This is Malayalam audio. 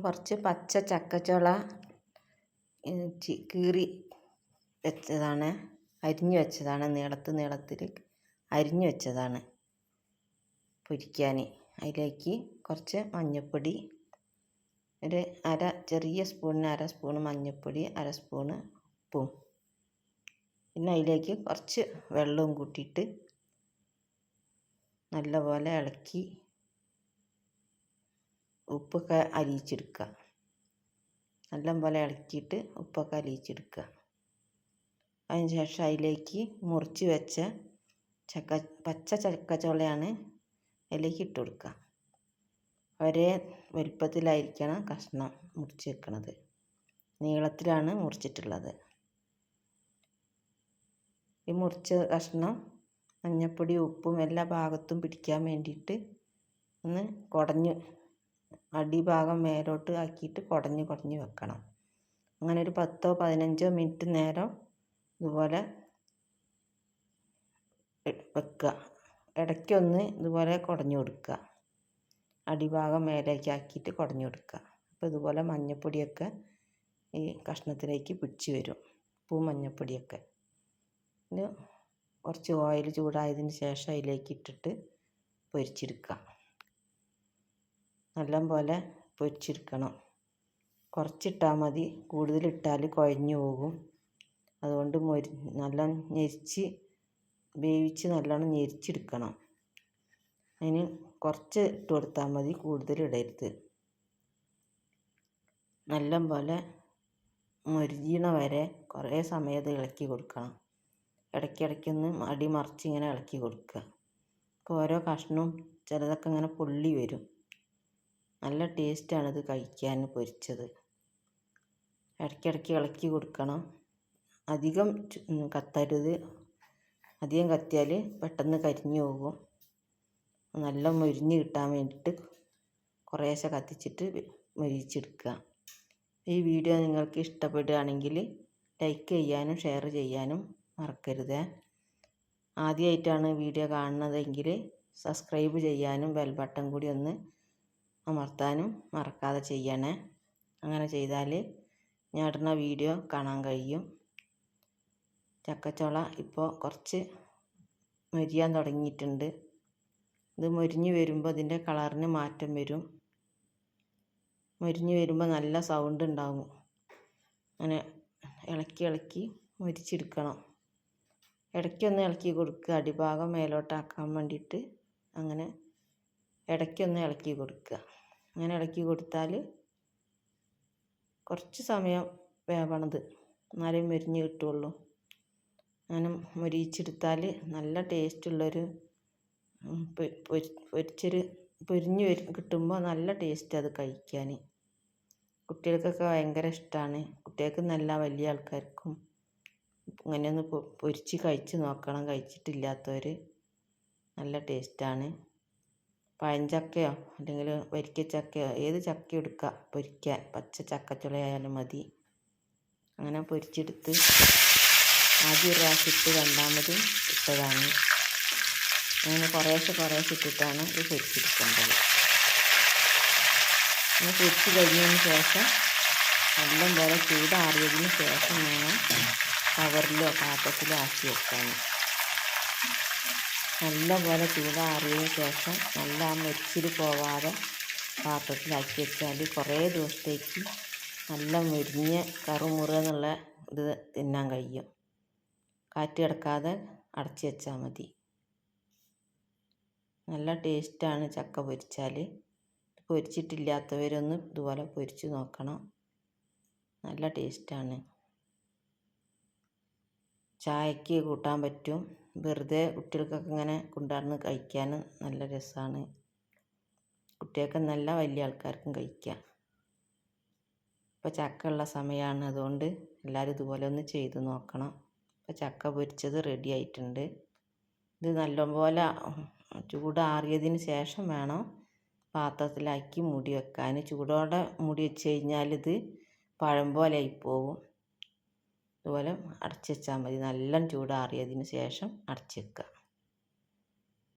കുറച്ച് പച്ച ചക്കച്ചുള കീറി വെച്ചതാണ്. അരിഞ്ഞു വെച്ചതാണ് നീളത്ത് നീളത്തിൽ അരിഞ്ഞു വെച്ചതാണ് പൊരിക്കാൻ അതിലേക്ക് കുറച്ച് മഞ്ഞൾപ്പൊടി ഒരു അര ചെറിയ സ്പൂണിന് അര സ്പൂൺ മഞ്ഞൾപ്പൊടി അര സ്പൂണ് ഉപ്പും. പിന്നെ അതിലേക്ക് കുറച്ച് വെള്ളവും കൂട്ടിയിട്ട് നല്ലപോലെ ഇളക്കി ഉപ്പൊക്കെ അലിയിച്ചെടുക്കുക. നല്ലപോലെ ഇളക്കിയിട്ട് ഉപ്പൊക്കെ അലിയിച്ചെടുക്കുക. അതിന് ശേഷം അതിലേക്ക് മുറിച്ച് വെച്ച ചക്ക പച്ച ചക്കച്ചുളയാണ് അതിലേക്ക് ഇട്ട് കൊടുക്കുക. ഒരേ വലുപ്പത്തിലായിരിക്കണം കഷ്ണം മുറിച്ച് വെക്കണത്. നീളത്തിലാണ് മുറിച്ചിട്ടുള്ളത്. ഈ മുറിച്ച കഷ്ണം മഞ്ഞപ്പൊടി ഉപ്പും എല്ലാ ഭാഗത്തും പിടിക്കാൻ വേണ്ടിയിട്ട് ഒന്ന് കുടഞ്ഞ് അടിഭാഗം മേലോട്ട് ആക്കിയിട്ട് കുടഞ്ഞ് കുടഞ്ഞ് വെക്കണം. അങ്ങനെ ഒരു പത്തോ പതിനഞ്ചോ മിനിറ്റ് നേരം ഇതുപോലെ വെക്കുക. ഇടയ്ക്കൊന്ന് ഇതുപോലെ കുടഞ്ഞു കൊടുക്കുക. അടിഭാഗം മേലേക്ക് ആക്കിയിട്ട് കുടഞ്ഞു കൊടുക്കുക. അപ്പോൾ ഇതുപോലെ മഞ്ഞപ്പൊടിയൊക്കെ ഈ കഷ്ണത്തിലേക്ക് പിടിച്ച് വരും. ഉപ്പും മഞ്ഞൾപ്പൊടിയൊക്കെ പിന്നെ കുറച്ച് ഓയിൽ ചൂടായതിന് ശേഷം അതിലേക്ക് ഇട്ടിട്ട് പൊരിച്ചെടുക്കുക. നല്ലപോലെ പൊരിച്ചെടുക്കണം കുറച്ചിട്ടാൽ മതി. കൂടുതലിട്ടാൽ കുഴഞ്ഞു പോകും. അതുകൊണ്ട് മൊരി നല്ല ഞെരിച്ച് വേവിച്ച് നല്ലോണം ഞെരിച്ചെടുക്കണം. അതിന് കുറച്ച് ഇട്ട് കൊടുത്താൽ മതി. കൂടുതൽ ഇടരുത് നല്ല പോലെ മൊരിയണ വരെ കുറേ സമയം ഇളക്കി കൊടുക്കണം. ഇടയ്ക്കിടയ്ക്കൊന്ന് അടിമറിച്ച് ഇങ്ങനെ ഇളക്കി കൊടുക്കുക. ഓരോ കഷ്ണവും ചിലതൊക്കെ ഇങ്ങനെ പൊള്ളി വരും. നല്ല ടേസ്റ്റാണിത് കഴിക്കാൻ പൊരിച്ചത്. ഇടയ്ക്കിടയ്ക്ക് ഇളക്കി കൊടുക്കണം. അധികം കത്തരുത്. അധികം കത്തിയാൽ പെട്ടെന്ന് കരിഞ്ഞു പോകും. നല്ല മൊരിഞ്ഞ് കിട്ടാൻ വേണ്ടിയിട്ട് കുറേശ്ശെ കത്തിച്ചിട്ട് മൊരിച്ചെടുക്കുക ഈ വീഡിയോ നിങ്ങൾക്ക് ഇഷ്ടപ്പെടുകയാണെങ്കിൽ ലൈക്ക് ചെയ്യാനും ഷെയർ ചെയ്യാനും മറക്കരുത്. ആദ്യമായിട്ടാണ് വീഡിയോ കാണുന്നതെങ്കിൽ സബ്സ്ക്രൈബ് ചെയ്യാനും ബെൽ ബട്ടൺ കൂടി ഒന്ന് അമർത്താനും മറക്കാതെ ചെയ്യണേ. അങ്ങനെ ചെയ്താൽ ഞാൻ ഇടുന്ന വീഡിയോ കാണാൻ കഴിയും. ചക്കച്ചുള ഇപ്പോൾ കുറച്ച് മരിയാൻ തുടങ്ങിയിട്ടുണ്ട്. ഇത് മൊരിഞ്ഞ് വരുമ്പോൾ ഇതിന്റെ കളറിന് മാറ്റം വരും. മൊരിഞ്ഞ് വരുമ്പോൾ നല്ല സൗണ്ട് ഉണ്ടാവും. അങ്ങനെ ഇളക്കി ഇളക്കി മൊരിച്ചെടുക്കണം. ഇടയ്ക്കൊന്ന് ഇളക്കി കൊടുക്കുക അടിഭാഗം മേലോട്ടാക്കാൻ വേണ്ടിയിട്ട് അങ്ങനെ ഇടയ്ക്കൊന്ന് ഇളക്കി കൊടുക്കുക. അങ്ങനെ ഇളക്കി കൊടുത്താൽ കുറച്ച് സമയം വേവണത് എന്നാലേ മുരിഞ്ഞ് കിട്ടുള്ളൂ. അങ്ങനെ മുരിയിച്ചെടുത്താൽ നല്ല ടേസ്റ്റുള്ളൊരു പൊരിച്ചൊരു പൊരിഞ്ഞ് കിട്ടുമ്പോൾ നല്ല ടേസ്റ്റ് അത് കഴിക്കാൻ കുട്ടികൾക്കൊക്കെ ഭയങ്കര ഇഷ്ടമാണ് കുട്ടികൾക്ക് നല്ല വലിയ ആൾക്കാർക്കും ഇങ്ങനെയൊന്ന് പൊരിച്ച് കഴിച്ച് നോക്കണം. കഴിച്ചിട്ടില്ലാത്തവർ നല്ല ടേസ്റ്റാണ്. പഴഞ്ചക്കയോ അല്ലെങ്കിൽ വരിക്കച്ചക്കയോ ഏത് ചക്കയും എടുക്കുക പൊരിക്കാൻ പച്ച ചക്കച്ചുളയായാലും മതി. അങ്ങനെ പൊരിച്ചെടുത്ത് ആദ്യം ഒരു പ്രാവശ്യം ഇട്ട് ഇട്ടതാണ്. അങ്ങനെ കുറേശ്ശെ കുറേശ്ശെ ഇട്ടിട്ടാണ് ഇത് പൊരിച്ചെടുക്കേണ്ടത്. അങ്ങനെ പൊരിച്ച് കഴിഞ്ഞതിന് ശേഷം നല്ലപോലെ ചൂടാറിയതിന് ശേഷം വേണം കവറിലോ പാത്രത്തിലോ ആക്കി വെക്കാൻ. നല്ലപോലെ ചൂടാറിയതിന് ശേഷം നല്ല ആ പോവാതെ പാത്രത്തിലാക്കി വെച്ചാൽ കുറേ ദിവസത്തേക്ക് നല്ല മുരിഞ്ഞ കറുമുറ എന്നുള്ള ഇത് തിന്നാൻ കഴിയും. കാറ്റ് കിടക്കാതെ അടച്ചു വെച്ചാൽ മതി. നല്ല ടേസ്റ്റാണ് ചക്ക പൊരിച്ചാൽ. പൊരിച്ചിട്ടില്ലാത്തവരൊന്ന് ഇതുപോലെ പൊരിച്ച് നോക്കണം. നല്ല ടേസ്റ്റാണ്. ചായക്ക് കൂട്ടാൻ പറ്റും. വെറുതെ കുട്ടികൾക്കൊക്കെ ഇങ്ങനെ കൊണ്ടുനടന്ന് കഴിക്കാൻ നല്ല രസമാണ്. കുട്ടികൾക്ക് നല്ല വലിയ ആൾക്കാർക്കും കഴിക്കാം. ഇപ്പോൾ ചക്ക ഉള്ള സമയമാണ്. അതുകൊണ്ട് എല്ലാവരും ഇതുപോലെ ഒന്ന് ചെയ്ത് നോക്കണം. ഇപ്പോൾ ചക്ക പൊരിച്ചത് റെഡി ആയിട്ടുണ്ട്. ഇത് നല്ലപോലെ ചൂടാറിയതിന് ശേഷം വേണം പാത്രത്തിലാക്കി മുടി വെക്കാൻ. ചൂടോടെ മുടി വെച്ച് കഴിഞ്ഞാൽ ഇത് പഴം പോലെ ആയിപ്പോവും ഇതുപോലെ അടച്ച് വെച്ചാൽ മതി. നല്ല ചൂടാറിയതിന് ശേഷം അടച്ച് വെക്കുക.